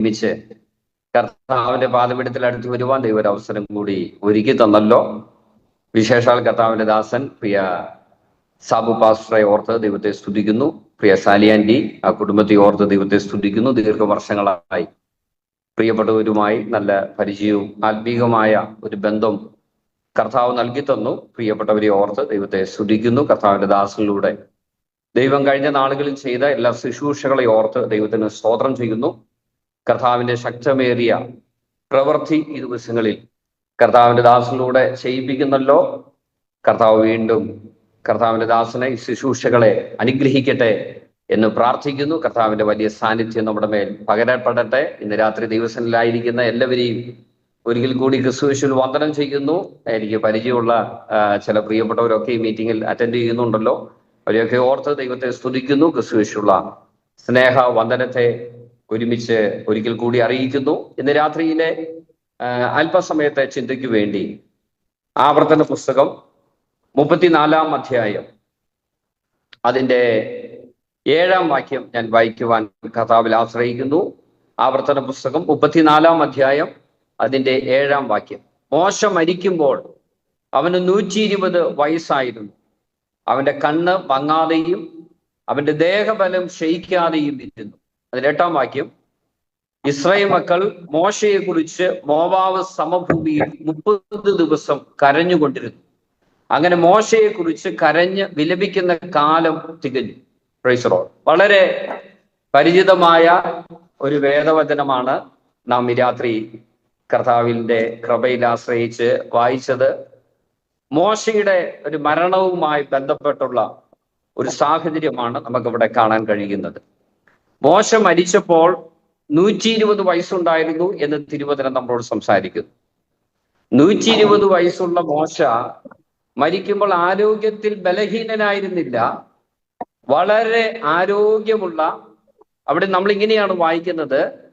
ഒരുമിച്ച് കർത്താവിന്റെ പാതപീഠത്തിൽ അടുത്ത് വരുവാൻ ദൈവം അവസരം കൂടി ഒരുക്കി തന്നല്ലോ. വിശേഷാൽ കർത്താവിന്റെ ദാസൻ പ്രിയ സാബു പാസ്റ്ററെ ഓർത്ത് ദൈവത്തെ സ്തുതിക്കുന്നു. പ്രിയ സാലിയാൻഡി ആ കുടുംബത്തെ ഓർത്ത് ദൈവത്തെ സ്തുതിക്കുന്നു. ദീർഘവർഷങ്ങളായി പ്രിയപ്പെട്ടവരുമായി നല്ല പരിചയവും ആത്മീകമായ ഒരു ബന്ധം കർത്താവ് നൽകി തന്നു. പ്രിയപ്പെട്ടവരെ ഓർത്ത് ദൈവത്തെ സ്തുതിക്കുന്നു. കർത്താവിന്റെ ദാസനിലൂടെ ദൈവം കഴിഞ്ഞ നാളുകളിൽ ചെയ്ത എല്ലാ ശുശ്രൂഷകളെ ഓർത്ത് ദൈവത്തിന് സ്തോത്രം ചെയ്യുന്നു. കർത്താവിന്റെ ശക്തമേറിയ പ്രവൃത്തി ഈ ദിവസങ്ങളിൽ. കർത്താവിന്റെ ദാസനിലൂടെ ചെയ്യിപ്പിക്കുന്നല്ലോ. കർത്താവ് വീണ്ടും കർത്താവിന്റെ ദാസനെ ശുശ്രൂഷകളെ അനുഗ്രഹിക്കട്ടെ എന്ന് പ്രാർത്ഥിക്കുന്നു. കർത്താവിന്റെ വലിയ സാന്നിധ്യം നമ്മുടെ മേൽ പകരപ്പെടട്ടെ. ഇന്ന് രാത്രി ദിവസങ്ങളിലായിരിക്കുന്ന എല്ലാവരെയും ഒരിക്കൽ കൂടി ക്രിസ്തുവിശുൽ വന്ദനം ചെയ്യുന്നു. എനിക്ക് പരിചയമുള്ള ചില പ്രിയപ്പെട്ടവരൊക്കെ ഈ മീറ്റിംഗിൽ അറ്റൻഡ് ചെയ്യുന്നുണ്ടല്ലോ. അവരെയൊക്കെ ഓർത്ത് ദൈവത്തെ സ്തുതിക്കുന്നു. ക്രിസ്തുവിശുള്ള സ്നേഹ വന്ദനത്തെ ഒരുമിച്ച് ഒരിക്കൽ കൂടി അറിയിക്കുന്നു. ഇന്ന് രാത്രിയിലെ അല്പസമയത്തെ ചിന്തയ്ക്ക് വേണ്ടി ആവർത്തന പുസ്തകം മുപ്പത്തിനാലാം അധ്യായം. അതിന്റെ ഏഴാം വാക്യം ഞാൻ വായിക്കുവാൻ കഥാവിൽ ആശ്രയിക്കുന്നു. ആവർത്തന പുസ്തകം മുപ്പത്തിനാലാം അധ്യായം അതിന്റെ ഏഴാം വാക്യം. മോശ മരിക്കുമ്പോൾ അവന് നൂറ്റി ഇരുപത് വയസ്സായിരുന്നു. അവന്റെ കണ്ണ് വങ്ങാതെയും അവന്റെ ദേഹബലം ക്ഷയിക്കാതെയും ഇരുന്നു. അതിന്റെ എട്ടാം വാക്യം. ഇസ്രായേൽ മക്കൾ മോശയെ കുറിച്ച് മോവാവ് സമഭൂമിയിൽ മുപ്പത് ദിവസം കരഞ്ഞുകൊണ്ടിരുന്നു. അങ്ങനെ മോശയെ കുറിച്ച് കരഞ്ഞ് വിലപിക്കുന്ന കാലം തികഞ്ഞു. പ്രൈസറോ വളരെ പരിചിതമായ ഒരു വേദവചനമാണ് നാം ഈ രാത്രി കർത്താവിന്റെ കൃപയിൽ ആശ്രയിച്ച് വായിച്ചത്. മോശയുടെ ഒരു മരണവുമായി ബന്ധപ്പെട്ടുള്ള ഒരു സാഹചര്യമാണ് നമുക്കിവിടെ കാണാൻ കഴിയുന്നത്. മോശ മരിച്ചപ്പോൾ നൂറ്റി ഇരുപത് വയസ്സുണ്ടായിരുന്നു എന്ന് തിരുവചനം നമ്മളോട് സംസാരിക്കുന്നു. നൂറ്റി ഇരുപത് വയസ്സുള്ള മോശ മരിക്കുമ്പോൾ ആരോഗ്യത്തിൽ ബലഹീനനായിരുന്നില്ല. വളരെ ആരോഗ്യമുള്ള അവിടെ നമ്മൾ ഇങ്ങനെയാണ് വായിക്കുന്നത്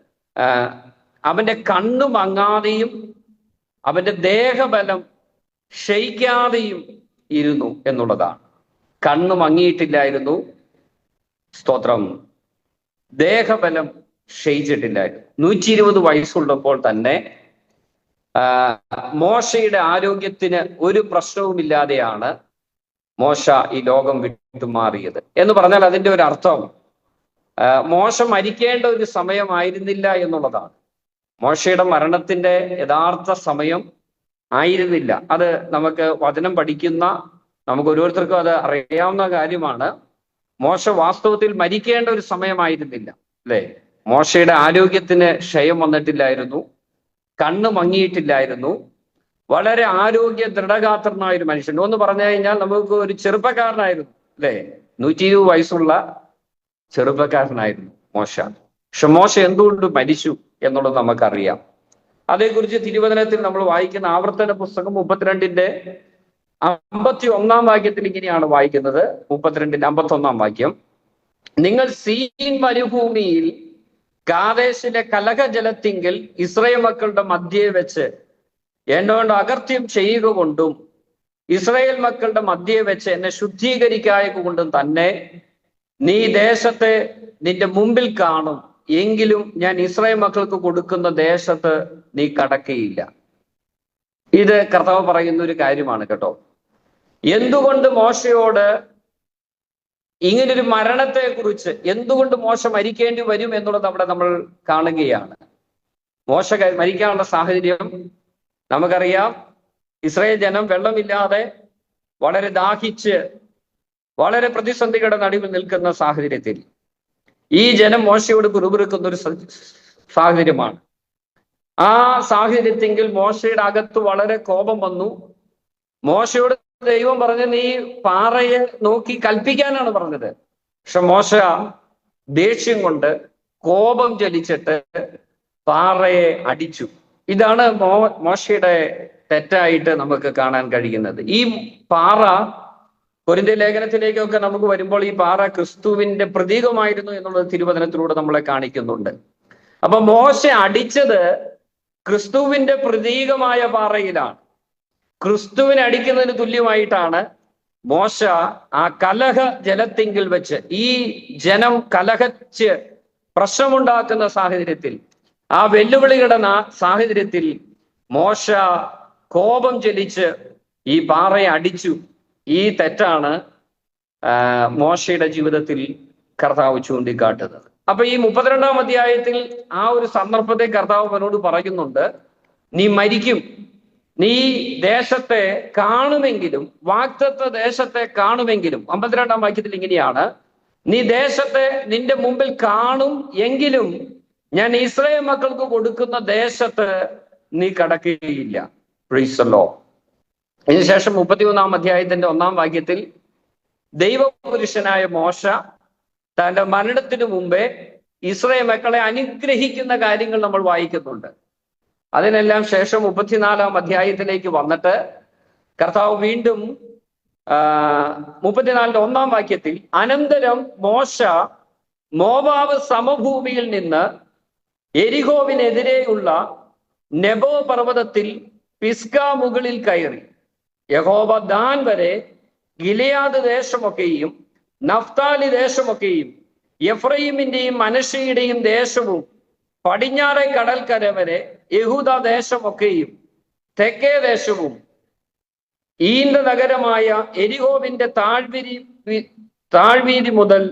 അവന്റെ കണ്ണു മങ്ങാതെയും അവന്റെ ദേഹബലം ക്ഷയിക്കാതെയും ഇരുന്നു എന്നുള്ളതാണ്. കണ്ണു മങ്ങിയിട്ടില്ലായിരുന്നു. സ്തോത്രം. ദേഹബലം ക്ഷയിച്ചിട്ടില്ലായിരുന്നു നൂറ്റി ഇരുപത് വയസ്സുള്ളപ്പോൾ തന്നെ മോശയുടെ ആരോഗ്യത്തിന് ഒരു പ്രശ്നവുമില്ലാതെയാണ് മോശ ഈ ലോകം വിട്ടുമാറിയത് എന്ന് പറഞ്ഞാൽ അതിന്റെ ഒരു അർത്ഥം മോശ മരിക്കേണ്ട ഒരു സമയമായിരുന്നില്ല എന്നുള്ളതാണ്. മോശയുടെ മരണത്തിന്റെ യഥാർത്ഥ സമയം ആയിരുന്നില്ല. അത് നമുക്ക് വചനം പഠിക്കുന്ന നമുക്ക് ഓരോരുത്തർക്കും അത് അറിയാവുന്ന കാര്യമാണ്. മോശ വാസ്തവത്തിൽ മരിക്കേണ്ട ഒരു സമയമായിരുന്നില്ല അല്ലെ? മോശയുടെ ആരോഗ്യത്തിന് ക്ഷയം വന്നിട്ടില്ലായിരുന്നു കണ്ണ് മങ്ങിയിട്ടില്ലായിരുന്നു വളരെ ആരോഗ്യ ദൃഢഗാത്രനായ ഒരു മനുഷ്യൻ. ഒന്ന് പറഞ്ഞു കഴിഞ്ഞാൽ നമുക്ക് ഒരു ചെറുപ്പക്കാരനായിരുന്നു അല്ലെ? നൂറ്റി ഇരുപത് വയസ്സുള്ള ചെറുപ്പക്കാരനായിരുന്നു മോശ. പക്ഷെ മോശ എന്തുകൊണ്ട് മരിച്ചു എന്നുള്ളത് നമുക്കറിയാം. അതേക്കുറിച്ച് തിരുവചനത്തിൽ നമ്മൾ വായിക്കുന്ന ആവർത്തന പുസ്തകം മുപ്പത്തിരണ്ടിന്റെ അമ്പത്തി ഒന്നാം വാക്യത്തിൽ ഇങ്ങനെയാണ് വായിക്കുന്നത്. മുപ്പത്തിരണ്ടിന്റെ അമ്പത്തി ഒന്നാം വാക്യം. നിങ്ങൾ സീൻ മരുഭൂമിയിൽ കാദേശിലെ കലഹജലത്തിങ്കിൽ ഇസ്രയേൽ മക്കളുടെ മധ്യേ വെച്ച് എന്നോണ്ട് അകർത്യം ചെയ്യുക കൊണ്ടും ഇസ്രയേൽ മക്കളുടെ മധ്യേ വെച്ച് എന്നെ ശുദ്ധീകരിക്കായ കൊണ്ടും തന്നെ നീ ദേശത്തെ നിന്റെ മുമ്പിൽ കാണും. എങ്കിലും ഞാൻ ഇസ്രായേൽ മക്കൾക്ക് കൊടുക്കുന്ന ദേശത്ത് നീ കടക്കയില്ല. ഇത് കർത്താവ് പറയുന്ന ഒരു കാര്യമാണ് കേട്ടോ. എന്തുകൊണ്ട് മോശയോട് ഇങ്ങനൊരു മരണത്തെക്കുറിച്ച് എന്തുകൊണ്ട് മോശ മരിക്കേണ്ടി വരും എന്നുള്ളത് അവിടെ നമ്മൾ കാണുകയാണ്. മോശ മരിക്കാനുള്ള സാഹചര്യം നമുക്കറിയാം. ഇസ്രയേൽ ജനം വെള്ളമില്ലാതെ വളരെ ദാഹിച്ച് വളരെ പ്രതിസന്ധികളുടെ നടുവിൽ നിൽക്കുന്ന സാഹചര്യത്തിൽ ഈ ജനം മോശയോട് പിറുപിറുക്കുന്ന ഒരു സാഹചര്യമാണ്. ആ സാഹചര്യത്തെങ്കിൽ മോശയുടെ അകത്ത് വളരെ കോപം വന്നു. മോശയോട് ദൈവം പറഞ്ഞത് ഈ പാറയെ നോക്കി കൽപ്പിക്കാനാണ് പറഞ്ഞത്. പക്ഷെ മോശ ദേഷ്യം കൊണ്ട് കോപം ചലിച്ചിട്ട് പാറയെ അടിച്ചു. ഇതാണ് മോ മോശയുടെ തെറ്റായിട്ട് നമുക്ക് കാണാൻ കഴിയുന്നത്. ഈ പാറ പൊരിന്ത ലേഖനത്തിലേക്കൊക്കെ നമുക്ക് വരുമ്പോൾ ഈ പാറ ക്രിസ്തുവിന്റെ പ്രതീകമായിരുന്നു എന്നുള്ളത് തിരുവചനത്തിലൂടെ നമ്മളെ കാണിക്കുന്നുണ്ട്. അപ്പൊ മോശ അടിച്ചത് ക്രിസ്തുവിന്റെ പ്രതീകമായ പാറയിലാണ്. ക്രിസ്തുവിനെ അടിക്കുന്നതിന് തുല്യമായിട്ടാണ് മോശ ആ കലഹ ജലത്തിങ്കിൽ വെച്ച് ഈ ജനം കലഹച്ച് പ്രശ്നമുണ്ടാക്കുന്ന സാഹചര്യത്തിൽ ആ വെല്ലുവിളിയുടെ സാഹചര്യത്തിൽ മോശ കോപം ചലിച്ച് ഈ പാറയെ അടിച്ചു. ഈ തെറ്റാണ് മോശയുടെ ജീവിതത്തിൽ കർത്താവ് ചൂണ്ടിക്കാട്ടുന്നത്. അപ്പൊ ഈ മുപ്പത്തിരണ്ടാം അധ്യായത്തിൽ ആ ഒരു സന്ദർഭത്തെ കർത്താവ് അവനോട് പറയുന്നുണ്ട് നീ മരിക്കും നീ ദേശത്തെ കാണുമെങ്കിലും വാക്തത്വ ദേശത്തെ കാണുമെങ്കിലും അമ്പത്തിരണ്ടാം വാക്യത്തിൽ ഇങ്ങനെയാണ് നീ ദേശത്തെ നിന്റെ മുമ്പിൽ കാണും എങ്കിലും ഞാൻ ഇസ്രായേൽ മക്കൾക്ക് കൊടുക്കുന്ന ദേശത്ത് നീ കടക്കുകയില്ല. പ്രീസല്ലോ അതിനുശേഷം മുപ്പത്തിമൂന്നാം അധ്യായത്തിന്റെ ഒന്നാം വാക്യത്തിൽ ദൈവപുരുഷനായ മോശ തന്റെ മരണത്തിനു മുമ്പേ ഇസ്രയേൽ മക്കളെ അനുഗ്രഹിക്കുന്ന കാര്യങ്ങൾ നമ്മൾ വായിക്കുന്നുണ്ട്. അതിനെല്ലാം ശേഷം മുപ്പത്തിനാലാം അധ്യായത്തിലേക്ക് വന്നിട്ട് കർത്താവ് വീണ്ടും മുപ്പത്തിനാലിന്റെ ഒന്നാം വാക്യത്തിൽ അനന്തരം മോശ മോവാവ് സമഭൂമിയിൽ നിന്ന് എരിഹോവിനെതിരെയുള്ള നെബോ പർവതത്തിൽ പിസ്ക മുകളിൽ കയറി. യഹോബ ദാൻ വരെ ഗിലയാദ് ദേശമൊക്കെയും നഫ്താലി ദേശമൊക്കെയും എഫ്രൈമിന്റെയും മനുഷ്യയുടെയും ദേശവും പടിഞ്ഞാറെ കടൽക്കര വരെ യഹൂദ ദേശമൊക്കെയും തെക്കേ ദേശവും ഈന്റെ നഗരമായ എരിഹോവിന്റെ താഴ്വിരി താഴ്വീതി മുതൽ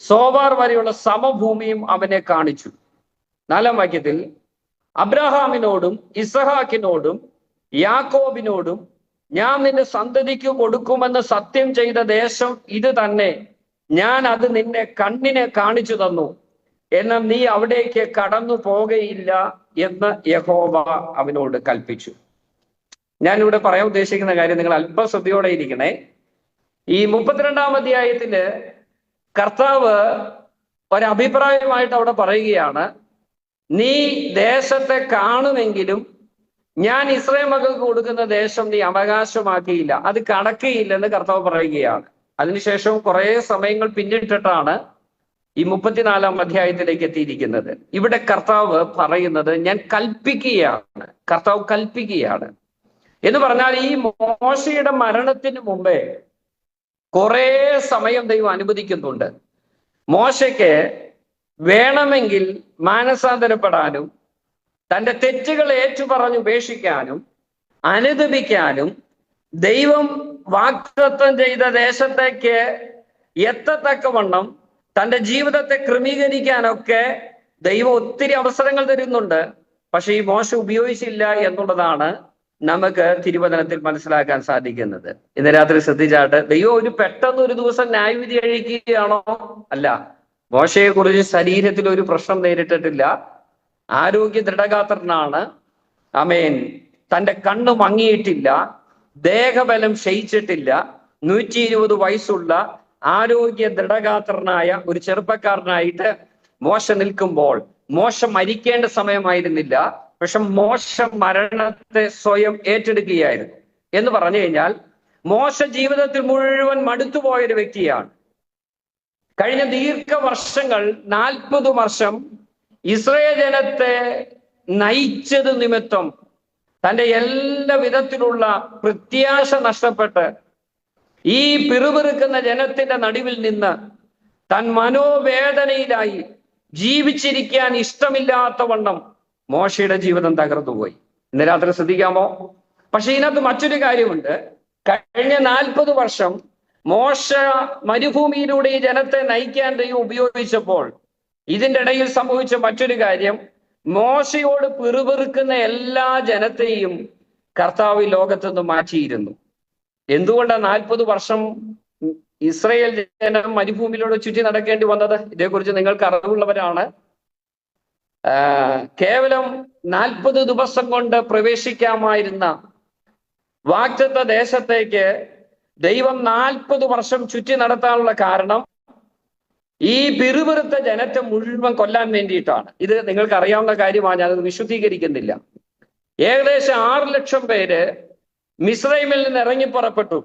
സോവാർ വരെയുള്ള സമഭൂമിയും അവനെ കാണിച്ചു. നാലാം വാക്യത്തിൽ അബ്രഹാമിനോടും ഇസഹാക്കിനോടും യാക്കോബിനോടും ഞാൻ നിന്റെ സന്തതിക്ക് കൊടുക്കുമെന്ന് സത്യം ചെയ്ത ദേശം ഇത് തന്നെ. ഞാൻ അത് നിന്നെ കണ്ണിനെ കാണിച്ചു തന്നു. എന്നാൽ നീ അവിടേക്ക് കടന്നു പോകയില്ല എന്ന് യഹോവ അവനോട് കൽപ്പിച്ചു. ഞാനിവിടെ പറയാൻ ഉദ്ദേശിക്കുന്ന കാര്യം നിങ്ങൾ അല്പശ്രദ്ധയോടെ ഇരിക്കണേ. ഈ മുപ്പത്തിരണ്ടാം അധ്യായത്തിൽ കർത്താവ് ഒരഭിപ്രായമായിട്ട് അവിടെ പറയുകയാണ് നീ ദേശത്തെ കാണുമെങ്കിലും ഞാൻ ഇസ്രായേൽ മക്കൾക്ക് കൊടുക്കുന്ന ദേശം നീ അവകാശമാക്കിയില്ല. അത് കടക്കുകയില്ലെന്ന് കർത്താവ് പറയുകയാണ്. അതിനുശേഷം കുറേ സമയങ്ങൾ പിന്നിട്ടിട്ടാണ് ഈ മുപ്പത്തിനാലാം അധ്യായത്തിലേക്ക് എത്തിയിരിക്കുന്നത്. ഇവിടെ കർത്താവ് പറയുന്നത് ഞാൻ കൽപ്പിക്കുകയാണ്. കർത്താവ് കൽപ്പിക്കുകയാണ്. എന്ന് പറഞ്ഞാൽ ഈ മോശയുടെ മരണത്തിന് മുമ്പേ കുറെ സമയം ദൈവം അനുവദിക്കുന്നുണ്ട്. മോശയ്ക്ക് വേണമെങ്കിൽ മാനസാന്തരപ്പെടാനും തന്റെ തെറ്റുകൾ ഏറ്റുപറഞ്ഞ് ഉപേക്ഷിക്കാനും അനുദപിക്കാനും ദൈവം വാക്തത്വം ചെയ്ത ദേശത്തേക്ക് എത്തത്തക്കവണ്ണം തന്റെ ജീവിതത്തെ ക്രമീകരിക്കാനൊക്കെ ദൈവം ഒത്തിരി അവസരങ്ങൾ തരുന്നുണ്ട്. പക്ഷെ ഈ മോശം ഉപയോഗിച്ചില്ല എന്നുള്ളതാണ് നമുക്ക് തിരുവചനത്തിൽ മനസ്സിലാക്കാൻ സാധിക്കുന്നത്. ഇന്ന് രാത്രി ശ്രദ്ധിച്ചാട്ട് ദൈവം ഒരു പെട്ടെന്ന് ഒരു ദിവസം ന്യായവിധി കഴിക്കുകയാണോ അല്ല. മോശയെ കുറിച്ച് ശരീരത്തിൽ ഒരു പ്രശ്നം നേരിട്ടിട്ടില്ല. ആരോഗ്യ ദൃഢഗാത്രനാണ്. അമേൻ തന്റെ കണ്ണ് മങ്ങിയിട്ടില്ല. ദേഹബലം ക്ഷയിച്ചിട്ടില്ല. നൂറ്റി ഇരുപത് വയസ്സുള്ള ആരോഗ്യ ദൃഢഗാത്രനായ ഒരു ചെറുപ്പക്കാരനായിട്ട് മോശ നിൽക്കുമ്പോൾ മോശം മരിക്കേണ്ട സമയമായിരുന്നില്ല പക്ഷെ മോശം മരണത്തെ സ്വയം ഏറ്റെടുക്കുകയായിരുന്നു. എന്ന് പറഞ്ഞു കഴിഞ്ഞാൽ മോശ ജീവിതത്തിൽ മുഴുവൻ മടുത്തുപോയൊരു വ്യക്തിയാണ്. കഴിഞ്ഞ ദീർഘ വർഷങ്ങൾ നാൽപ്പത് വർഷം ഇസ്രയേൽ ജനത്തെ നയിച്ചത് നിമിത്തം തന്റെ എല്ലാ വിധത്തിലുള്ള പ്രത്യാശ നഷ്ടപ്പെട്ട് ഈ പിറുപിറുക്കുന്ന ജനത്തിന്റെ നടുവിൽ നിന്ന് തൻ മനോവേദനയിലായി ജീവിച്ചിരിക്കാൻ ഇഷ്ടമില്ലാത്ത വണ്ണം മോശയുടെ ജീവിതം തകർന്നുപോയി ഇന്ന് രാത്രി ശ്രദ്ധിക്കാമോ? പക്ഷെ ഇതിനകത്ത് മറ്റൊരു കാര്യമുണ്ട്. കഴിഞ്ഞ നാൽപ്പത് വർഷം മോശ മരുഭൂമിയിലൂടെ ഈ ജനത്തെ നയിക്കാൻ ദൈവം ഉപയോഗിച്ചപ്പോൾ ഇതിന്റെ ഇടയിൽ സംഭവിച്ച മറ്റൊരു കാര്യം മോശയോട് പിറുപിറുക്കുന്ന എല്ലാ ജനത്തെയും കർത്താവ് ലോകത്തുനിന്ന് മാറ്റിയിരുന്നു. എന്തുകൊണ്ടാണ് നാൽപ്പത് വർഷം ഇസ്രയേൽ ജനം മരുഭൂമിയിലൂടെ ചുറ്റി നടക്കേണ്ടി വന്നത്? ഇതേക്കുറിച്ച് നിങ്ങൾക്ക് അറിവുള്ളവരാണ്. കേവലം നാൽപ്പത് ദിവസം കൊണ്ട് പ്രവേശിക്കാമായിരുന്ന വാക്തത്വ ദേശത്തേക്ക് ദൈവം നാൽപ്പത് വർഷം ചുറ്റി നടത്താനുള്ള കാരണം ഈ പിറുപിറുത്ത ജനത്തെ മുഴുവൻ കൊല്ലാൻ വേണ്ടിയിട്ടാണ്. ഇത് നിങ്ങൾക്ക് അറിയാവുന്ന കാര്യമാണ്. ഞാനത് വിശുദ്ധീകരിക്കുന്നില്ല. ഏകദേശം ആറ് ലക്ഷം പേര് മിസ്രൈമിൽ നിന്ന് ഇറങ്ങി പുറപ്പെട്ടു.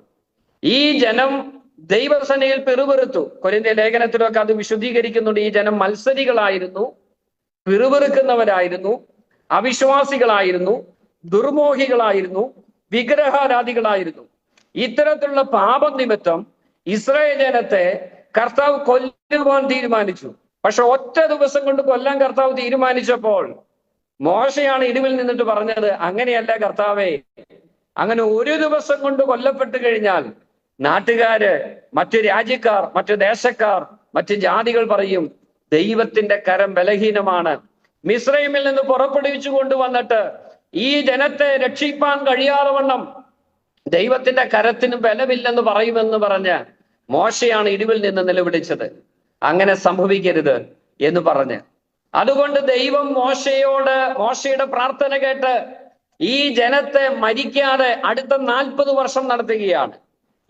ഈ ജനം ദൈവസനയിൽ പിറുപിറുത്തു. കൊരിന്ത്യ ലേഖനത്തിലൊക്കെ അത് വിശുദ്ധീകരിക്കുന്നുണ്ട്. ഈ ജനം മത്സരികളായിരുന്നു പിറുപിറുക്കുന്നവരായിരുന്നു അവിശ്വാസികളായിരുന്നു ദുർമോഹികളായിരുന്നു വിഗ്രഹാരാധികളായിരുന്നു. ഇത്തരത്തിലുള്ള പാപം നിമിത്തം ഇസ്രായേൽ ജനത്തെ കർത്താവ് കൊല്ലുവാൻ തീരുമാനിച്ചു. പക്ഷെ ഒറ്റ ദിവസം കൊണ്ട് കൊല്ലാൻ കർത്താവ് തീരുമാനിച്ചപ്പോൾ മോശയാണ് ഇരുവിൽ നിന്നിട്ട് പറഞ്ഞത് അങ്ങനെയല്ല കർത്താവേ അങ്ങനെ ഒരു ദിവസം കൊണ്ട് കൊല്ലപ്പെട്ട് കഴിഞ്ഞാൽ നാട്ടുകാര് മറ്റു രാജ്യക്കാർ മറ്റു ദേശക്കാർ മറ്റു ജാതികൾ പറയും ദൈവത്തിന്റെ കരം ബലഹീനമാണ്. മിശ്രൈമിൽ നിന്ന് പുറപ്പെടുവിച്ചു കൊണ്ടുവന്നിട്ട് ഈ ജനത്തെ രക്ഷിപ്പാൻ കഴിയാതെ വണ്ണം ദൈവത്തിന്റെ കരത്തിന് ബലമില്ലെന്ന് പറയുമെന്ന് പറഞ്ഞ് മോശയാണ് ഇടിവിൽ നിന്ന് നിലവിളിച്ചത്. അങ്ങനെ സംഭവിക്കരുത് എന്ന് പറഞ്ഞ്. അതുകൊണ്ട് ദൈവം മോശയോട് മോശയുടെ പ്രാർത്ഥന കേട്ട് ഈ ജനത്തെ മരിക്കാതെ അടുത്ത നാൽപ്പത് വർഷം നടത്തുകയാണ്.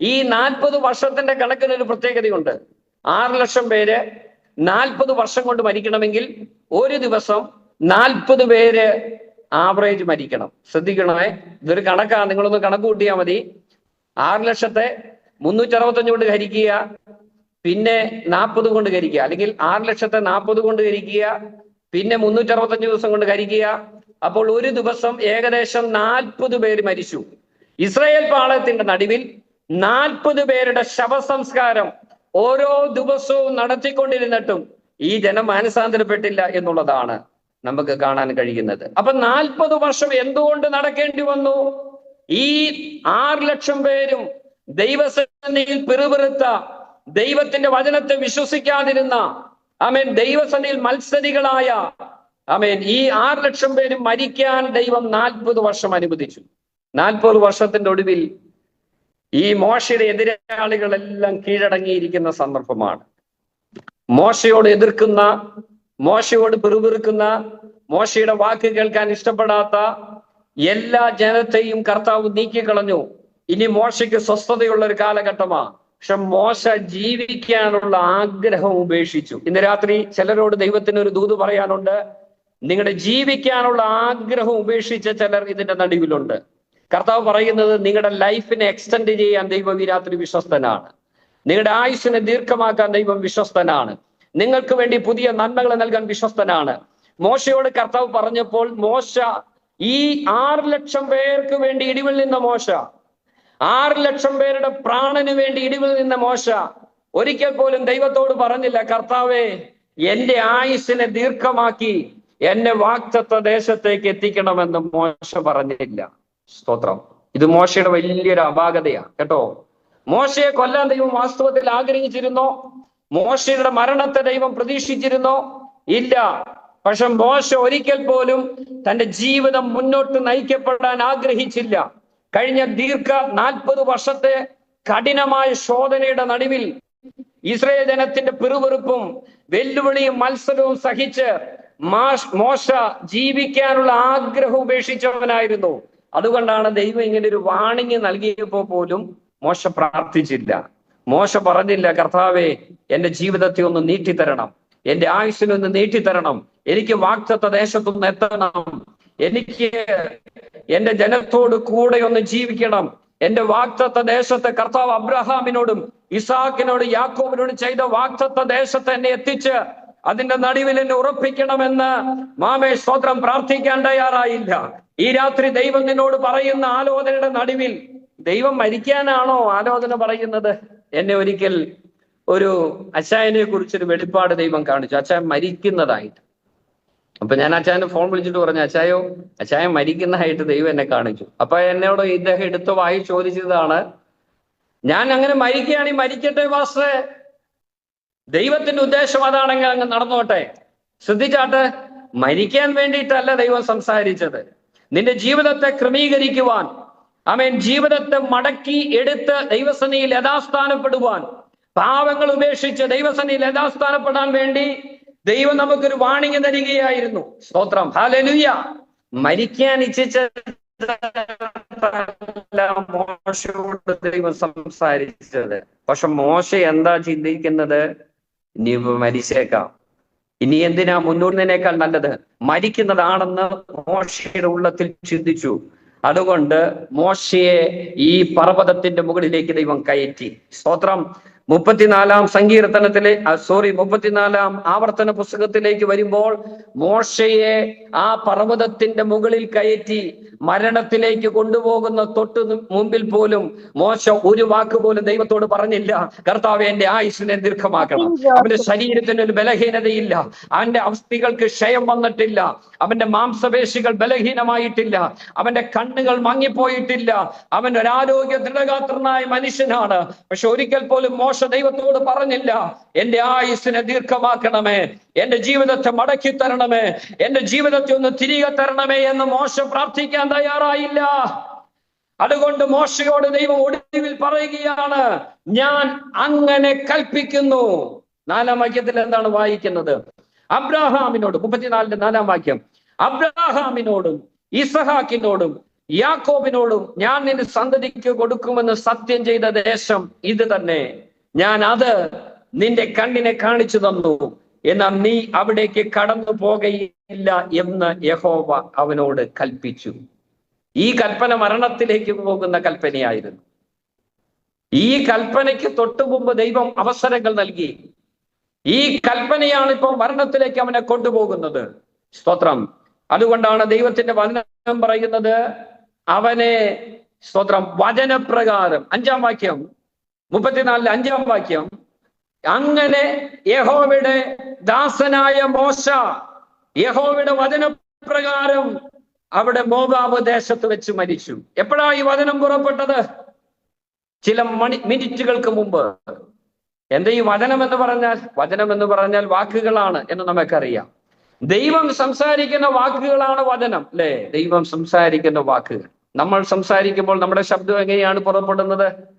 ഈ നാൽപ്പത് വർഷത്തിന്റെ കണക്കിന് ഒരു പ്രത്യേകതയുണ്ട്. ആറ് ലക്ഷം പേര് നാൽപ്പത് വർഷം കൊണ്ട് മരിക്കണമെങ്കിൽ ഒരു ദിവസം നാൽപ്പത് പേര് ആവറേജ് മരിക്കണം. ശ്രദ്ധിക്കണമേ. ഇതൊരു കണക്കാണ്. നിങ്ങളൊന്ന് കണക്ക് കൂട്ടിയാൽ മതി. ആറ് ലക്ഷത്തെ മുന്നൂറ്റി അറുപത്തഞ്ച് കൊണ്ട് ഹരിക്കുക പിന്നെ നാൽപ്പത് കൊണ്ട് ഹരിക്കുക. അല്ലെങ്കിൽ ആറ് ലക്ഷത്തെ നാൽപ്പത് കൊണ്ട് ഹരിക്കുക പിന്നെ മുന്നൂറ്റി അറുപത്തഞ്ച് ദിവസം കൊണ്ട് കരിക്കുക അപ്പോൾ ഒരു ദിവസം ഏകദേശം നാൽപ്പത് പേര് മരിച്ചു. ഇസ്രായേൽ പാളയത്തിന്റെ നടുവിൽ നാൽപ്പത് പേരുടെ ശവസംസ്കാരം ഓരോ ദിവസവും നടത്തിക്കൊണ്ടിരുന്നിട്ടും ഈ ജനം മാനസാന്തരപ്പെട്ടില്ല എന്നുള്ളതാണ് നമുക്ക് കാണാൻ കഴിയുന്നത്. അപ്പൊ നാൽപ്പത് വർഷം എന്തുകൊണ്ട് നടക്കേണ്ടി വന്നു? ഈ ആറ് ലക്ഷം പേരും ദൈവസന്നിധിയിൽ പിറുപിറുത്ത ദൈവത്തിന്റെ വചനത്തെ വിശ്വസിക്കാതിരുന്ന ആമേൻ ദൈവസന്നിധിയിൽ മത്സരികളായ ആമേൻ. ഈ ആറ് ലക്ഷം പേര് മരിക്കാൻ ദൈവം നാൽപ്പത് വർഷം അനുവദിച്ചു. നാൽപ്പത് വർഷത്തിന്റെ ഒടുവിൽ ഈ മോശയുടെ എതിരാളികളെല്ലാം കീഴടങ്ങിയിരിക്കുന്ന സന്ദർഭമാണ്. മോശയോട് എതിർക്കുന്ന മോശയോട് പിറുപിറുക്കുന്ന മോശയുടെ വാക്ക് കേൾക്കാൻ ഇഷ്ടപ്പെടാത്ത എല്ലാ ജനത്തെയും കർത്താവ് നീക്കിക്കളഞ്ഞു. ഇനി മോശയ്ക്ക് സ്വസ്ഥതയുള്ള ഒരു കാലഘട്ടമാണ്. പക്ഷെ മോശ ജീവിക്കാനുള്ള ആഗ്രഹം ഉപേക്ഷിച്ചു. ഇന്ന് രാത്രി ചിലരോട് ദൈവത്തിന് ഒരു ദൂത് പറയാനുണ്ട്. നിങ്ങളുടെ ജീവിക്കാനുള്ള ആഗ്രഹം ഉപേക്ഷിച്ച ചിലർ ഇതിന്റെ നടുവിലുണ്ട്. കർത്താവ് പറയുന്നത് നിങ്ങളുടെ ലൈഫിനെ എക്സ്റ്റെൻഡ് ചെയ്യാൻ ദൈവം ഈ രാത്രി വിശ്വസ്തനാണ്. നിങ്ങളുടെ ആയുസ്സിനെ ദീർഘമാക്കാൻ ദൈവം വിശ്വസ്തനാണ്. നിങ്ങൾക്ക് വേണ്ടി പുതിയ നന്മകൾ നൽകാൻ വിശ്വസ്തനാണ്. മോശയോട് കർത്താവ് പറഞ്ഞപ്പോൾ മോശ ഈ ആറ് ലക്ഷം പേർക്ക് വേണ്ടി ഇടിവിൽ നിന്ന മോശ ആറ് ലക്ഷം പേരുടെ പ്രാണന് വേണ്ടി ഇടിവിൽ നിന്ന മോശ ഒരിക്കൽ പോലും ദൈവത്തോട് പറഞ്ഞില്ല കർത്താവേ എന്റെ ആയുസ്സിനെ ദീർഘമാക്കി എന്നെ വാക്തത്വ ദേശത്തേക്ക് എത്തിക്കണമെന്ന് മോശ പറഞ്ഞില്ല. സ്തോത്രം. ഇത് മോശയുടെ വലിയൊരു അപാകതയാണ് കേട്ടോ. മോശയെ കൊല്ലാൻ ദൈവം വാസ്തവത്തിൽ ആഗ്രഹിച്ചിരുന്നോ? മോശയുടെ മരണത്തെ ദൈവം പ്രതീക്ഷിച്ചിരുന്നോ? ഇല്ല. പക്ഷെ മോശ ഒരിക്കൽ പോലും തന്റെ ജീവിതം മുന്നോട്ട് നയിക്കപ്പെടാൻ ആഗ്രഹിച്ചില്ല. കഴിഞ്ഞ ദീർഘ നാൽപ്പത് വർഷത്തെ കഠിനമായ ശോധനയുടെ നടുവിൽ ഇസ്രയേൽ ജനത്തിന്റെ പിറുപിറുപ്പും വെല്ലുവിളിയും മത്സരവും സഹിച്ച് മോശ ജീവിക്കാനുള്ള ആഗ്രഹം ഉപേക്ഷിച്ചവനായിരുന്നു. അതുകൊണ്ടാണ് ദൈവം ഇങ്ങനെ ഒരു വാണിങ് നൽകിയപ്പോ പോലും മോശ പ്രാർത്ഥിച്ചില്ല. മോശ പറഞ്ഞില്ല കർത്താവെ എന്റെ ജീവിതത്തെ ഒന്ന് നീട്ടിത്തരണം. എന്റെ ആയുസ്സിനൊന്ന് നീട്ടിത്തരണം. എനിക്ക് വാക്തത്വ ദേശത്തൊന്ന് എത്തണം. എനിക്ക് എന്റെ ജനത്തോട് കൂടെ ഒന്ന് ജീവിക്കണം. എന്റെ വാക്തത്വ ദേശത്തെ കർത്താവ് അബ്രഹാമിനോടും ഇസാക്കിനോടും യാക്കോബിനോടും ചെയ്ത വാക്തത്വ ദേശത്തെ എന്നെ എത്തിച്ച് അതിന്റെ നടുവിൽ എന്നെ ഉറപ്പിക്കണമെന്ന് മാമേ സ്തോത്രം പ്രാർത്ഥിക്കാൻ തയ്യാറായില്ല. ഈ രാത്രി ദൈവം നിന്നോട് പറയുന്ന ആലോചനയുടെ നടുവിൽ ദൈവം മരിക്കാനാണോ ആലോചന പറയുന്നത്? എന്നെ ഒരിക്കൽ ഒരു അച്ചായനെ കുറിച്ചൊരു വെളിപ്പാട് ദൈവം കാണിച്ചു. അച്ചായൻ മരിക്കുന്നതായിട്ട്. അപ്പൊ ഞാൻ അച്ചായനെ ഫോൺ വിളിച്ചിട്ട് പറഞ്ഞു അച്ചായോ അച്ചായൻ മരിക്കുന്നതായിട്ട് ദൈവം എന്നെ കാണിച്ചു. അപ്പൊ എന്നോട് ഇദ്ദേഹം എടുത്ത വായി ചോദിച്ചതാണ് ഞാൻ അങ്ങനെ മരിക്കുകയാണെങ്കിൽ മരിക്കട്ടെ വാസ്തേ ദൈവത്തിന്റെ ഉദ്ദേശം അതാണെങ്കിൽ അങ്ങ് നടന്നോട്ടെ? ശ്രദ്ധിച്ചാട്ട് മരിക്കാൻ വേണ്ടിയിട്ടല്ല ദൈവം സംസാരിച്ചത്. നിന്റെ ജീവിതത്തെ ക്രമീകരിക്കുവാൻ ആമേൻ ജീവിതത്തെ മടക്കി എടുത്ത് ദൈവസനയിൽ യഥാസ്ഥാനപ്പെടുവാൻ പാവങ്ങൾ ഉപേക്ഷിച്ച് ദൈവസനയിൽ യഥാസ്ഥാനപ്പെടാൻ വേണ്ടി ദൈവം നമുക്കൊരു വാണിംഗ് തരികയായിരുന്നു സ്തോത്രം. ഹാലലുയ്യ മരിക്കാൻ ഇച്ഛിച്ച മോശയോട് ദൈവം സംസാരിച്ചത്. പക്ഷെ മോശ എന്താ ചിന്തിക്കുന്നത്? ഇനി മരിച്ചേക്കാം. ഇനി എന്തിനാ മുന്നൂറിനേക്കാൾ നല്ലത്? മരിക്കുന്നതാണെന്ന് മോശയുടെ ഉള്ളത്തിൽ ചിന്തിച്ചു. അതുകൊണ്ട് മോശയെ ഈ പർവതത്തിന്റെ മുകളിലേക്ക് ദൈവം കയറ്റി. സ്തോത്രം. മുപ്പത്തിനാലാം സങ്കീർത്തനത്തിലെ സോറി മുപ്പത്തിനാലാം ആവർത്തന പുസ്തകത്തിലേക്ക് വരുമ്പോൾ മോശയെ ആ പർവതത്തിന്റെ മുകളിൽ കയറ്റി മരണത്തിലേക്ക് കൊണ്ടുപോകുന്ന തൊട്ട് മുമ്പിൽ പോലും മോശ ഒരു വാക്ക് പോലും ദൈവത്തോട് പറഞ്ഞില്ല. കർത്താവ് എന്റെ ആയുസിനെ ദീർഘമാക്കണം. അവന്റെ ശരീരത്തിന് ഒരു ബലഹീനതയില്ല. അവന്റെ അസ്ഥികൾക്ക് ക്ഷയം വന്നിട്ടില്ല. അവന്റെ മാംസപേശികൾ ബലഹീനമായിട്ടില്ല. അവന്റെ കണ്ണുകൾ മങ്ങിപ്പോയിട്ടില്ല. അവൻ ഒരാരോഗ്യ ദൃഢഗാത്രനായ മനുഷ്യനാണ്. പക്ഷെ ഒരിക്കൽ പോലും മോശ ദൈവത്തോട് പറഞ്ഞില്ല. എന്റെ ആയുസിനെ ദീർഘമാക്കണമേ. എന്റെ ജീവിതത്തെ മടക്കി തരണമേ. എന്റെ ജീവിതത്തെ ഒന്ന് തിരികെ തരണമേ എന്ന് മോശ പ്രാർത്ഥിക്കാൻ തയ്യാറായില്ല. അതുകൊണ്ട് മോശയോട് ദൈവം ഒടുവിൽ പറയുകയാണ് ഞാൻ അങ്ങനെ കൽപ്പിക്കുന്നു. നാലാം വാക്യത്തിൽ എന്താണ് വായിക്കുന്നത്? അബ്രാഹാമിനോട് മുപ്പത്തിനാലിന്റെ നാലാം വാക്യം. അബ്രഹാമിനോടും ഇസഹാക്കിനോടും യാക്കോബിനോടും ഞാൻ നിന്റെ സന്തതിക്ക് കൊടുക്കുമെന്ന് സത്യം ചെയ്ത ദേശം ഇത് തന്നെ. ഞാൻ അത് നിന്റെ കണ്ണിനെ കാണിച്ചു തന്നു. എന്നാൽ നീ അവിടേക്ക് കടന്നു പോകയില്ല എന്ന് യഹോവ അവനോട് കൽപ്പിച്ചു. ഈ കൽപ്പന മരണത്തിലേക്ക് പോകുന്ന കൽപ്പനയായിരുന്നു. ഈ കൽപ്പനയ്ക്ക് തൊട്ടു മുമ്പ് ദൈവം അവസരങ്ങൾ നൽകി. ഈ കൽപ്പനയാണ് ഇപ്പോൾ മരണത്തിലേക്ക് അവനെ കൊണ്ടുപോകുന്നത്. സ്തോത്രം. അതുകൊണ്ടാണ് ദൈവത്തിന്റെ വചനം പറയുന്നത്. അവനെ സ്തോത്രം. വചനപ്രകാരം. അഞ്ചാം വാക്യം. മുപ്പത്തിനാലിലെ അഞ്ചാം വാക്യം. അങ്ങനെ യഹോവിടെ ദാസനായ മോശ യഹോവിടെ വചനപ്രകാരം അവിടെ മോബാബ് ദേശത്ത് വെച്ച് മരിച്ചു. എപ്പോഴാ ഈ വചനം പുറപ്പെട്ടത്? ചില മണി മിനിറ്റുകൾക്ക് മുമ്പ്. എന്താ ഈ വചനം എന്ന് പറഞ്ഞാൽ? വചനം എന്ന് പറഞ്ഞാൽ വാക്കുകളാണ് എന്ന് നമുക്കറിയാം. ദൈവം സംസാരിക്കുന്ന വാക്കുകളാണ് വചനം അല്ലേ? ദൈവം സംസാരിക്കുന്ന വാക്കുകൾ. നമ്മൾ സംസാരിക്കുമ്പോൾ നമ്മുടെ ശബ്ദം എങ്ങനെയാണ് പുറപ്പെടുന്നത്?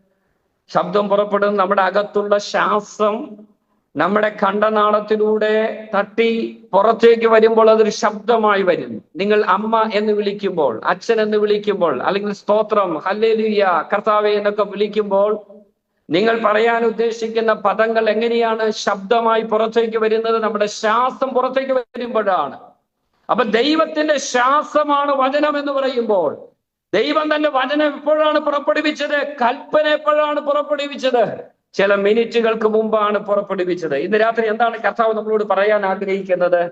ശബ്ദം പുറപ്പെടുന്നത് നമ്മുടെ അകത്തുള്ള ശ്വാസം നമ്മുടെ കണ്ടനാളത്തിലൂടെ തട്ടി പുറത്തേക്ക് വരുമ്പോൾ അതൊരു ശബ്ദമായി വരുന്നു. നിങ്ങൾ അമ്മ എന്ന് വിളിക്കുമ്പോൾ അച്ഛൻ എന്ന് വിളിക്കുമ്പോൾ അല്ലെങ്കിൽ സ്തോത്രം ഹല്ലേലൂയ കർത്താവെ എന്നൊക്കെ വിളിക്കുമ്പോൾ നിങ്ങൾ പറയാൻ ഉദ്ദേശിക്കുന്ന പദങ്ങൾ എങ്ങനെയാണ് ശബ്ദമായി പുറത്തേക്ക് വരുന്നത്? നമ്മുടെ ശ്വാസം പുറത്തേക്ക് വരുമ്പോഴാണ്. അപ്പൊ ദൈവത്തിന്റെ ശ്വാസമാണ് വചനം എന്ന് പറയുമ്പോൾ ദൈവം തന്റെ വചനം എപ്പോഴാണ് പുറപ്പെടുവിച്ചത്? കൽപ്പന എപ്പോഴാണ് പുറപ്പെടുവിച്ചത്? ചില മിനിറ്റുകൾക്ക് മുമ്പാണ് പുറപ്പെടുവിച്ചത്. ഇന്ന് രാത്രി എന്താണ് കർത്താവ് നമ്മളോട് പറയാൻ ആഗ്രഹിക്കുന്നത്?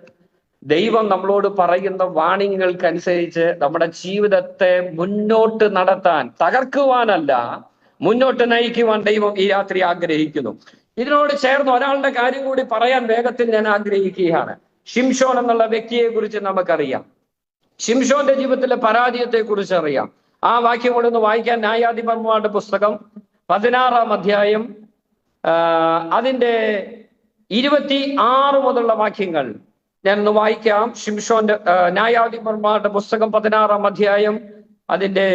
ദൈവം നമ്മളോട് പറയുന്ന വാണിങ്ങൾക്കനുസരിച്ച് നമ്മുടെ ജീവിതത്തെ മുന്നോട്ട് നടത്താൻ തകർക്കുവാനല്ല മുന്നോട്ട് നയിക്കുവാൻ ദൈവം ഈ രാത്രി ആഗ്രഹിക്കുന്നു. ഇതിനോട് ചേർന്ന് ഒരാളുടെ കാര്യം കൂടി പറയാൻ വേഗത്തിൽ ഞാൻ ആഗ്രഹിക്കുകയാണ്. ഷിംഷോൻ എന്നുള്ള വ്യക്തിയെ കുറിച്ച് നമുക്കറിയാം. ഷിംഷോന്റെ ജീവിതത്തിലെ പരാജയത്തെ കുറിച്ച് അറിയാം ആ വാക്യം കൊണ്ട് ഒന്ന് വായിക്കാൻ ന്യായാധിപന്മാരുടെ പുസ്തകം പതിനാറാം അധ്യായം അതിന്റെ ഇരുപത്തി ആറ് മുതലുള്ള വാക്യങ്ങൾ ഞാൻ ഒന്ന് വായിക്കാം ഷിംഷോന്റെ ന്യായാധിപന്മാരുടെ പുസ്തകം പതിനാറാം അധ്യായം അതിന്റെ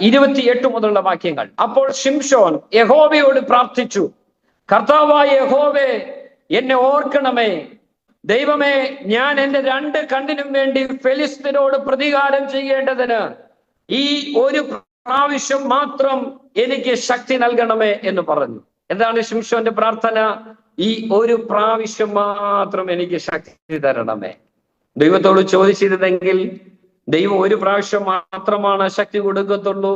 ഇരുപത്തിയെട്ട് മുതലുള്ള വാക്യങ്ങൾ. അപ്പോൾ ഷിംഷോൻ യഹോബയോട് പ്രാർത്ഥിച്ചു. കർത്താവായ യഹോബെ എന്നെ ഓർക്കണമേ. ദൈവമേ ഞാൻ എന്റെ രണ്ട് കണ്ണിനും വേണ്ടി ഫെലിസ്തീനോട് പ്രതികാരം ചെയ്യേണ്ടതിന് ഈ ഒരു പ്രാവശ്യം മാത്രം എനിക്ക് ശക്തി നൽകണമേ എന്ന് പറഞ്ഞു. എന്താണ് ശിംഷോന്റെ പ്രാർത്ഥന? ഈ ഒരു പ്രാവശ്യം മാത്രം എനിക്ക് ശക്തി തരണമേ. ദൈവത്തോട് ചോദിച്ചിരുന്നെങ്കിൽ ദൈവം ഒരു പ്രാവശ്യം മാത്രമാണ് ശക്തി കൊടുക്കത്തുള്ളൂ.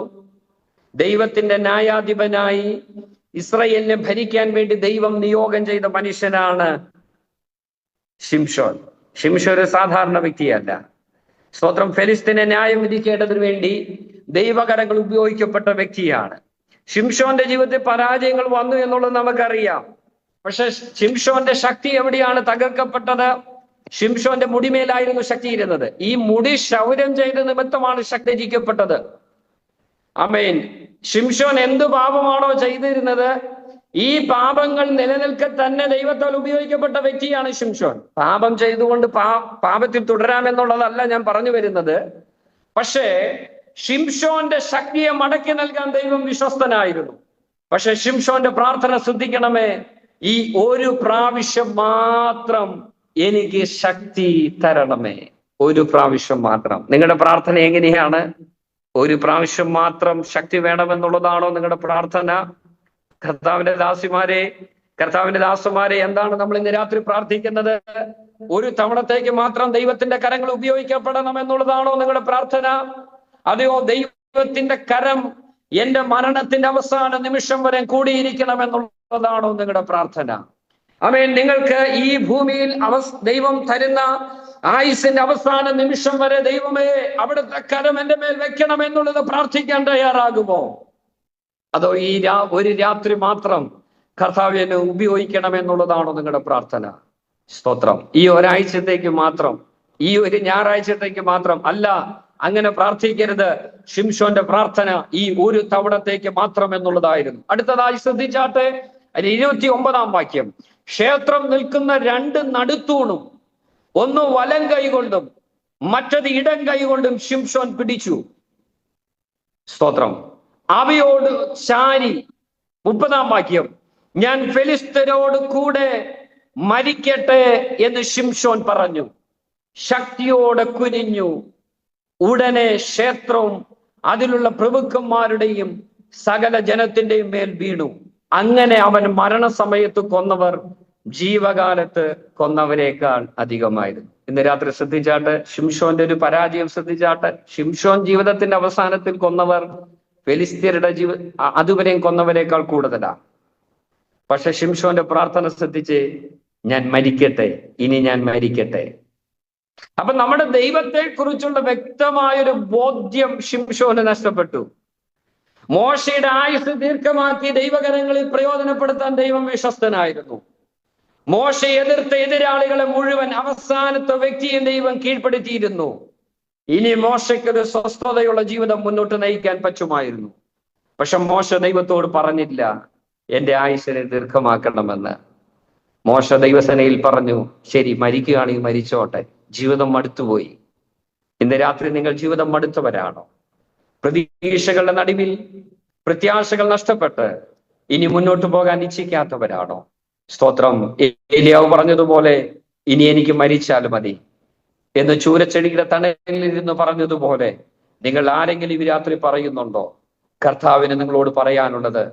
ദൈവത്തിന്റെ ന്യായാധിപനായി ഇസ്രയേലിനെ ഭരിക്കാൻ വേണ്ടി ദൈവം നിയോഗം ചെയ്ത മനുഷ്യനാണ് ഷിംഷോൻ ഷിംഷോ ഒരു സാധാരണ വ്യക്തിയല്ല. സ്തോത്രം ഫെലിസ്തീനെ ന്യായം വിധിക്കേണ്ടതിന് വേണ്ടി ദൈവകരങ്ങൾ ഉപയോഗിക്കപ്പെട്ട വ്യക്തിയാണ്. ഷിംഷോന്റെ ജീവിതത്തിൽ പരാജയങ്ങൾ വന്നു എന്നുള്ളത് നമുക്കറിയാം. പക്ഷെ ഷിംഷോന്റെ ശക്തി എവിടെയാണ് തകർക്കപ്പെട്ടത്? ഷിംഷോന്റെ മുടിമേലായിരുന്നു ശക്തി ഇരുന്നത്. ഈ മുടി ശൗര്യം ചെയ്ത നിമിത്തമാണ് ശക്തി രചിക്കപ്പെട്ടത്. അമേൻ ഷിംഷോൻ എന്ത് പാപമാണോ ചെയ്തിരുന്നത്? ഈ പാപങ്ങൾ നിലനിൽക്കെ തന്നെ ദൈവത്താൽ ഉപയോഗിക്കപ്പെട്ട വ്യക്തിയാണ് ശിംഷോൻ പാപം ചെയ്തുകൊണ്ട് പാ പാപത്തിൽ തുടരാമെന്നുള്ളതല്ല ഞാൻ പറഞ്ഞു വരുന്നത്. പക്ഷേ ഷിംഷോന്റെ ശക്തിയെ മടക്കി നൽകാൻ ദൈവം വിശ്വസ്തനായിരുന്നു. പക്ഷെ ഷിംഷോന്റെ പ്രാർത്ഥന ശ്രദ്ധിക്കണമേ. ഈ ഒരു പ്രാവശ്യം മാത്രം എനിക്ക് ശക്തി തരണമേ. ഒരു പ്രാവശ്യം മാത്രം. നിങ്ങളുടെ പ്രാർത്ഥന എങ്ങനെയാണ്? ഒരു പ്രാവശ്യം മാത്രം ശക്തി വേണമെന്നുള്ളതാണോ നിങ്ങളുടെ പ്രാർത്ഥന? കർത്താവിന്റെ ദാസിമാരെ കർത്താവിന്റെ ദാസന്മാരെ എന്താണ് നമ്മൾ ഇന്ന് രാത്രി പ്രാർത്ഥിക്കുന്നത്? ഒരു തവണത്തേക്ക് മാത്രം ദൈവത്തിന്റെ കരങ്ങൾ ഉപയോഗിക്കപ്പെടണം എന്നുള്ളതാണോ നിങ്ങളുടെ പ്രാർത്ഥന? അതെയോ ദൈവത്തിന്റെ കരം എന്റെ മരണത്തിന്റെ അവസാന നിമിഷം വരെ കൂടിയിരിക്കണം എന്നുള്ളതാണോ നിങ്ങളുടെ പ്രാർത്ഥന? അമേൻ നിങ്ങൾക്ക് ഈ ഭൂമിയിൽ അവസ് ദൈവം തരുന്ന ആയുസിന്റെ അവസാന നിമിഷം വരെ ദൈവമേ അവിടുത്തെ കരം എന്റെ മേൽ വെക്കണം എന്നുള്ളത് പ്രാർത്ഥിക്കാൻ തയ്യാറാകുമോ? അതോ ഈ രാ ഒരു രാത്രി മാത്രം കർത്താവിനെ ഉപയോഗിക്കണമെന്നുള്ളതാണോ നിങ്ങളുടെ പ്രാർത്ഥന? സ്തോത്രം. ഈ ഒരാഴ്ചത്തേക്ക് മാത്രം ഈ ഒരു ഞായറാഴ്ചത്തേക്ക് മാത്രം അല്ല അങ്ങനെ പ്രാർത്ഥിക്കരുത്. ഷിംഷോന്റെ പ്രാർത്ഥന ഈ ഒരു തവണത്തേക്ക് മാത്രം എന്നുള്ളതായിരുന്നു. അടുത്തതായി ശ്രദ്ധിച്ചാട്ടെ അതിന് ഇരുപത്തി ഒമ്പതാം വാക്യം. ക്ഷേത്രം നിൽക്കുന്ന രണ്ട് നടുത്തൂണും ഒന്ന് വലം കൈകൊണ്ടും മറ്റത് ഇടം കൈകൊണ്ടും ഷിംഷോൻ പിടിച്ചു. സ്തോത്രം. അവയോട് ചാരി മുപ്പതാം വാക്യം ഞാൻ ഫെലിസ്തരോട് കൂടെ മരിക്കട്ടെ എന്ന് ഷിംഷോൻ പറഞ്ഞു. ശക്തിയോടെ കുനിഞ്ഞു. ഉടനെ ക്ഷേത്രവും അതിലുള്ള പ്രഭുക്കന്മാരുടെയും സകല ജനത്തിന്റെയും മേൽ വീണു. അങ്ങനെ അവൻ മരണസമയത്ത് കൊന്നവർ ജീവകാലത്ത് കൊന്നവരേക്കാൾ അധികമായിരുന്നു. ഇന്ന് രാത്രി ശ്രദ്ധിച്ചാട്ട് ഷിംഷോന്റെ ഒരു പരാജയം ശ്രദ്ധിച്ചാട്ട് ഷിംഷോൻ ജീവിതത്തിന്റെ അവസാനത്തിൽ കൊന്നവർ ഫെലിസ്തീനയുടെ ജീവ അതുവരെയും കൊന്നവരെക്കാൾ കൂടുതലാ. പക്ഷെ ഷിംഷോന്റെ പ്രാർത്ഥന ശ്രദ്ധിച്ച് ഞാൻ മരിക്കട്ടെ ഇനി ഞാൻ മരിക്കട്ടെ. അപ്പൊ നമ്മുടെ ദൈവത്തെ കുറിച്ചുള്ള വ്യക്തമായൊരു ബോധ്യം ഷിംഷോന് നഷ്ടപ്പെട്ടു. മോശയുടെ ആയുസ് ദീർഘമാക്കി ദൈവകരങ്ങളിൽ പ്രയോജനപ്പെടുത്താൻ ദൈവം വിശ്വസ്തനായിരുന്നു. മോശ എതിർത്ത എതിരാളികളെ മുഴുവൻ അവസാനത്തെ വ്യക്തിയെ ദൈവം കീഴ്പ്പെടുത്തിയിരുന്നു. ഇനി മോശയ്ക്കൊരു സ്വസ്ഥതയുള്ള ജീവിതം മുന്നോട്ട് നയിക്കാൻ പറ്റുമായിരുന്നു. പക്ഷെ മോശ ദൈവത്തോട് പറഞ്ഞില്ല എന്റെ ആയുസിനെ ദീർഘമാക്കണമെന്ന്. മോശ ദൈവസേനയിൽ പറഞ്ഞു ശരി മരിക്കുകയാണെങ്കിൽ മരിച്ചോട്ടെ. ജീവിതം മടുത്തുപോയി. ഇന്ന് രാത്രി നിങ്ങൾ ജീവിതം മടുത്തവരാണോ? പ്രതീക്ഷകളുടെ നടുവിൽ പ്രത്യാശകൾ നഷ്ടപ്പെട്ട് ഇനി മുന്നോട്ട് പോകാൻ ഇച്ഛിക്കാത്തവരാണോ? സ്തോത്രം. ഏലിയാവ് പറഞ്ഞതുപോലെ ഇനി എനിക്ക് മരിച്ചാൽ മതി. എന്ന് ചൂരച്ചെടിയുടെ തണലിരുന്ന് പറഞ്ഞതുപോലെ നിങ്ങൾ ആരെങ്കിലും ഈ രാത്രി പറയുന്നുണ്ടോ? കർത്താവിന് നിങ്ങളോട് പറയാനുള്ളത്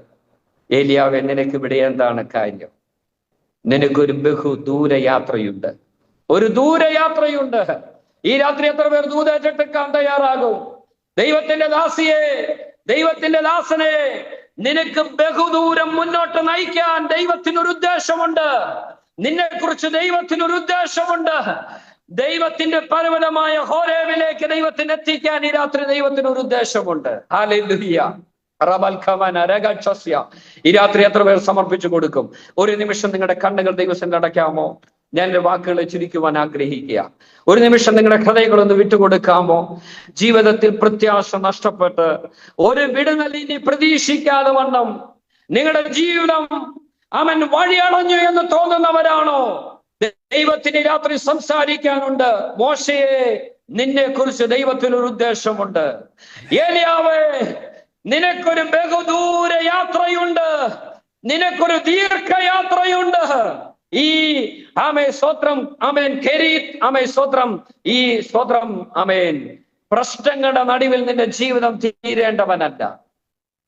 ഏലിയാവ് നിനക്ക് ഇവിടെ എന്താണ് കാര്യം? നിനക്കൊരു ബഹു ദൂരയാത്രയുണ്ട്. ഒരു ദൂരയാത്രയുണ്ട്. ഈ രാത്രി എത്ര പേർ ദൂതേറ്റെടുക്കാൻ തയ്യാറാകും? ദൈവത്തിന്റെ ദാസിയെ ദൈവത്തിന്റെ ദാസനെ നിനക്ക് ബഹുദൂരം മുന്നോട്ട് നയിക്കാൻ ദൈവത്തിനൊരു ഉദ്ദേശമുണ്ട് നിന്നെ കുറിച്ച് ദൈവത്തിനൊരു ഉദ്ദേശമുണ്ട് ദൈവത്തിന്റെ പർവതമായ ഹോരേവിലേക്ക് ദൈവത്തിന് എത്തിക്കാൻ ഈ രാത്രി ദൈവത്തിന് ഒരു ഉദ്ദേശമുണ്ട്. ഈ രാത്രി എത്ര പേർ സമർപ്പിച്ചു കൊടുക്കും? ഒരു നിമിഷം നിങ്ങളുടെ കണ്ണുകൾ ദൈവത്തിൽ അടയ്ക്കാമോ? ഞാൻ എന്റെ വാക്കുകളെ ചുരുക്കുവാൻ ആഗ്രഹിക്കുക. ഒരു നിമിഷം നിങ്ങളുടെ ഹൃദയങ്ങളൊന്ന് വിട്ടുകൊടുക്കാമോ? ജീവിതത്തിൽ പ്രത്യാശ നഷ്ടപ്പെട്ട് ഒരു വിടുതൽ ഇനി പ്രതീക്ഷിക്കാതെ വണ്ണം. നിങ്ങളുടെ ജീവിതം അവൻ വഴിയണഞ്ഞു എന്ന് തോന്നുന്നവരാണോ? ദൈവത്തിന് രാത്രി സംസാരിക്കാനുണ്ട്. മോശയെ നിന്നെ കുറിച്ച് ദൈവത്തിന് ഒരു ഉദ്ദേശമുണ്ട്. ഏലിയാവേ നിനക്കൊരു ബഹുദൂര യാത്രയുണ്ട്. നിനക്കൊരു ദീർഘയാത്രയുണ്ട്. ഈ ആമേ സ്വത്രം അമേൻ കെരീത് ആമേ സ്വത്രം ഈ സ്വത്രം അമേൻ പ്രശ്നങ്ങളുടെ നടുവിൽ നിന്റെ ജീവിതം തീരേണ്ടവനല്ല.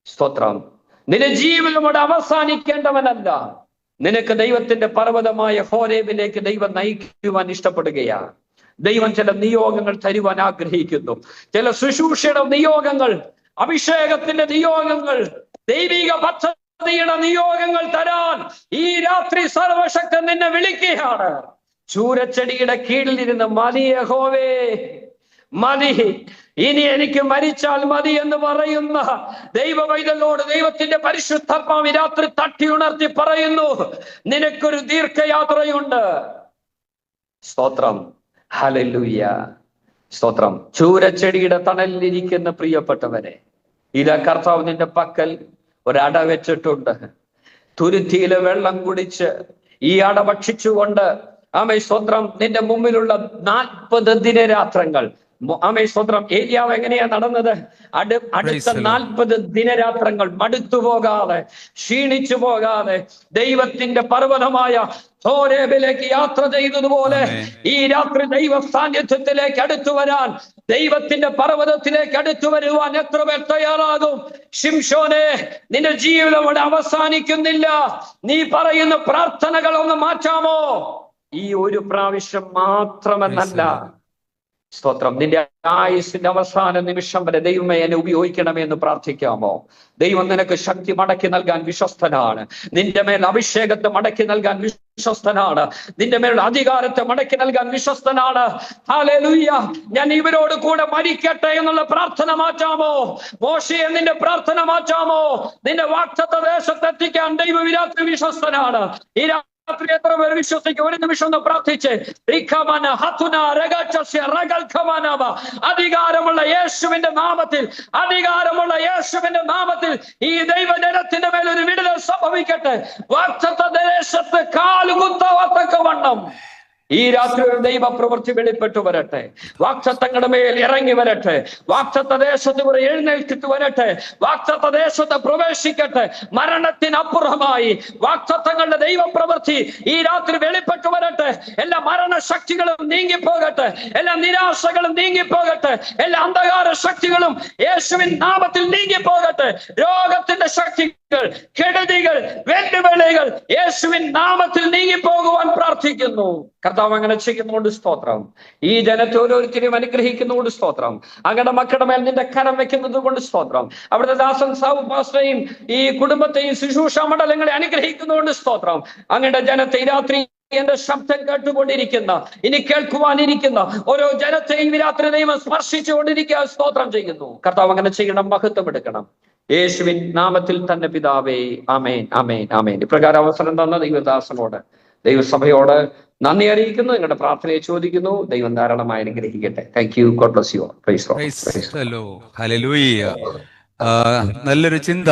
സ്തോത്രം. നിന്റെ ജീവിതം അവിടെ അവസാനിക്കേണ്ടവനല്ല. നിനക്ക് ദൈവത്തിന്റെ പർവതമായ ഹോരേബിലേക്ക് ദൈവം നയിക്കുവാൻ ഇഷ്ടപ്പെടുകയാണ്. ദൈവം ചില നിയോഗങ്ങൾ തരുവാൻ ആഗ്രഹിക്കുന്നു. ചില ശുശ്രൂഷയുടെ നിയോഗങ്ങൾ അഭിഷേകത്തിന്റെ നിയോഗങ്ങൾ ദൈവിക പദ്ധതിയുടെ നിയോഗങ്ങൾ തരാൻ ഈ രാത്രി സർവശക്തൻ നിന്നെ വിളിക്കുകയാണ്. ചൂരച്ചെടിയുടെ കീഴിലിരുന്ന് മലിയഹോവേ ഹോവേ മതി. ഇനി എനിക്ക് മരിച്ചാൽ മതി എന്ന് പറയുന്ന ദൈവ വൈതലോട് ദൈവത്തിന്റെ പരിശുദ്ധാത്മാവ് രാത്രി തട്ടി ഉണർത്തി പറയുന്നു നിനക്കൊരു ദീർഘയാത്രയുണ്ട്. സ്തോത്രം. ഹലലൂയ സ്തോത്രം. ചൂരച്ചെടിയുടെ തണലിലിരിക്കുന്ന പ്രിയപ്പെട്ടവരെ ഇതാ കർത്താവ് നിന്റെ പക്കൽ ഒരട വെച്ചിട്ടുണ്ട്. തുരുത്തിയിലെ വെള്ളം കുടിച്ച് ഈ അട ഭക്ഷിച്ചുകൊണ്ട് ആമേ സ്വത്രം നിന്റെ മുമ്പിലുള്ള നാൽപ്പത് ദിനരാത്രങ്ങൾ മു- ആമേ സ്വത്രം ഏലിയാവ് എങ്ങനെയാ നടന്നത്? അടു അടുത്ത. നാൽപ്പത് ദിനരാത്രങ്ങൾ മടുത്തു പോകാതെ ക്ഷീണിച്ചു പോകാതെ ദൈവത്തിന്റെ പർവതമായ ഹോരേബിലേക്ക് യാത്ര ചെയ്തതുപോലെ ഈ രാത്രി ദൈവ സാന്നിധ്യത്തിലേക്ക് അടുത്തു വരാൻ ദൈവത്തിന്റെ പർവതത്തിലേക്ക് അടുത്തു വരുവാൻ എത്ര പേർ തയ്യാറാകും? ഷിംഷോനെ നിന്റെ ജീവിതം അവിടെ അവസാനിക്കുന്നില്ല. നീ പറയുന്ന പ്രാർത്ഥനകൾ ഒന്ന് മാറ്റാമോ? ഈ ഒരു പ്രാവശ്യം മാത്രമെന്നല്ല സ്തോത്രം. നിന്റെ ആയുസിന്റെ അവസാന നിമിഷം വരെ ദൈവമേ എന്നെ ഉപയോഗിക്കണമേ എന്ന് പ്രാർത്ഥിക്കാമോ? ദൈവം നിനക്ക് ശക്തി മടക്കി നൽകാൻ വിശ്വസ്തനാണ്. നിന്റെ മേൽ അഭിഷേകത്തെ മടക്കി നൽകാൻ വിശ്വസ്തനാണ്. നിന്റെ മേൽ അധികാരത്തെ മടക്കി നൽകാൻ വിശ്വസ്തനാണ്. ഞാൻ ഇവരോട് കൂടെ മരിക്കട്ടെ എന്നുള്ള പ്രാർത്ഥന മാറ്റാമോ? മോശയെ നിന്റെ പ്രാർത്ഥന മാറ്റാമോ? നിന്റെ വാക്തത്വ ദേശത്തെത്തിക്കാൻ ദൈവവിരാത്രി വിശ്വസ്തനാണ്. ഈ രാത്രി എത്ര പേര് വിശ്വസിക്കും ഒരു നിമിഷം ഒന്ന് പ്രാർത്ഥിച്ച്. അധികാരമുള്ള യേശുവിന്റെ നാമത്തിൽ അധികാരമുള്ള യേശുവിന്റെ നാമത്തിൽ ഈ ദൈവജനത്തിന്റെ മേൽ ഒരു വിടുതൽ സംഭവിക്കട്ടെ. വർഷത്തെ ദേശത്ത് കാലുകുത്തവത്തക്കവണ്ണം ഈ രാത്രി ഒരു ദൈവ പ്രവൃത്തി വെളിപ്പെട്ടു വരട്ടെ. വാക്സത്തങ്ങളുടെ മേൽ ഇറങ്ങി വരട്ടെ. വാക്തത്വ ദേശത്ത് കൂടെ എഴുന്നേൽക്കിട്ട് വരട്ടെ. വാക്തത്വ ദേശത്ത് പ്രവേശിക്കട്ടെ. മരണത്തിനപ്പുറമായി വാക്സത്തങ്ങളുടെ ദൈവ പ്രവൃത്തി ഈ രാത്രി വെളിപ്പെട്ടു വരട്ടെ. എല്ലാ മരണശക്തികളും നീങ്ങിപ്പോകട്ടെ. എല്ലാ നിരാശകളും നീങ്ങിപ്പോകട്ടെ. എല്ലാ അന്ധകാര ശക്തികളും യേശുവിൻ നാമത്തിൽ നീങ്ങിപ്പോകട്ടെ. രോഗത്തിന്റെ ശക്തികൾ കെടുതികൾ വെല്ലുവിളികൾ യേശുവിൻ നാമത്തിൽ നീങ്ങിപ്പോകുവാൻ പ്രാർത്ഥിക്കുന്നു. കർത്താവ് അങ്ങനെ ചെയ്യുന്നതുകൊണ്ട് സ്തോത്രം. ഈ ജനത്തെ ഓരോരുത്തരെയും അനുഗ്രഹിക്കുന്നതുകൊണ്ട് സ്തോത്രം. അങ്ങയുടെ മക്കളുടെ മേൽ നിന്റെ കരം വെക്കുന്നത് കൊണ്ട് സ്തോത്രം. അവിടുത്തെ ദാസൻ സാവു പാസ്റ്റയും ഈ കുടുംബത്തെയും ശുശ്രൂഷ മണ്ഡലങ്ങളെ അനുഗ്രഹിക്കുന്നതുകൊണ്ട് സ്തോത്രം. അങ്ങയുടെ ജനത്തെ രാത്രി എന്റെ ശബ്ദം കേട്ടുകൊണ്ടിരിക്കുന്ന ഇനി കേൾക്കുവാനിരിക്കുന്ന ഓരോ ജനത്തെയും രാത്രി രാത്രി ദൈവം സ്പർശിച്ചുകൊണ്ടിരിക്കുക സ്തോത്രം ചെയ്യുന്നു. കർത്താവ് അങ്ങനെ ചെയ്യണം മഹത്വം എടുക്കണം. യേശുവിൻ നാമത്തിൽ തന്നെ പിതാവേ അമേൻ അമേൻ അമേൻ ഇപ്രകാരം അവസരം തന്ന ദൈവദാസനോട് ദൈവസഭയോട് നന്ദി അറിയിക്കുന്നു. നിങ്ങളുടെ പ്രാർത്ഥനയെ ചോദിക്കുന്നു. ദൈവം ധാരാളമായി അനുഗ്രഹിക്കട്ടെ. Thank you God bless you praise hello Lord. നല്ലൊരു ചിന്ത.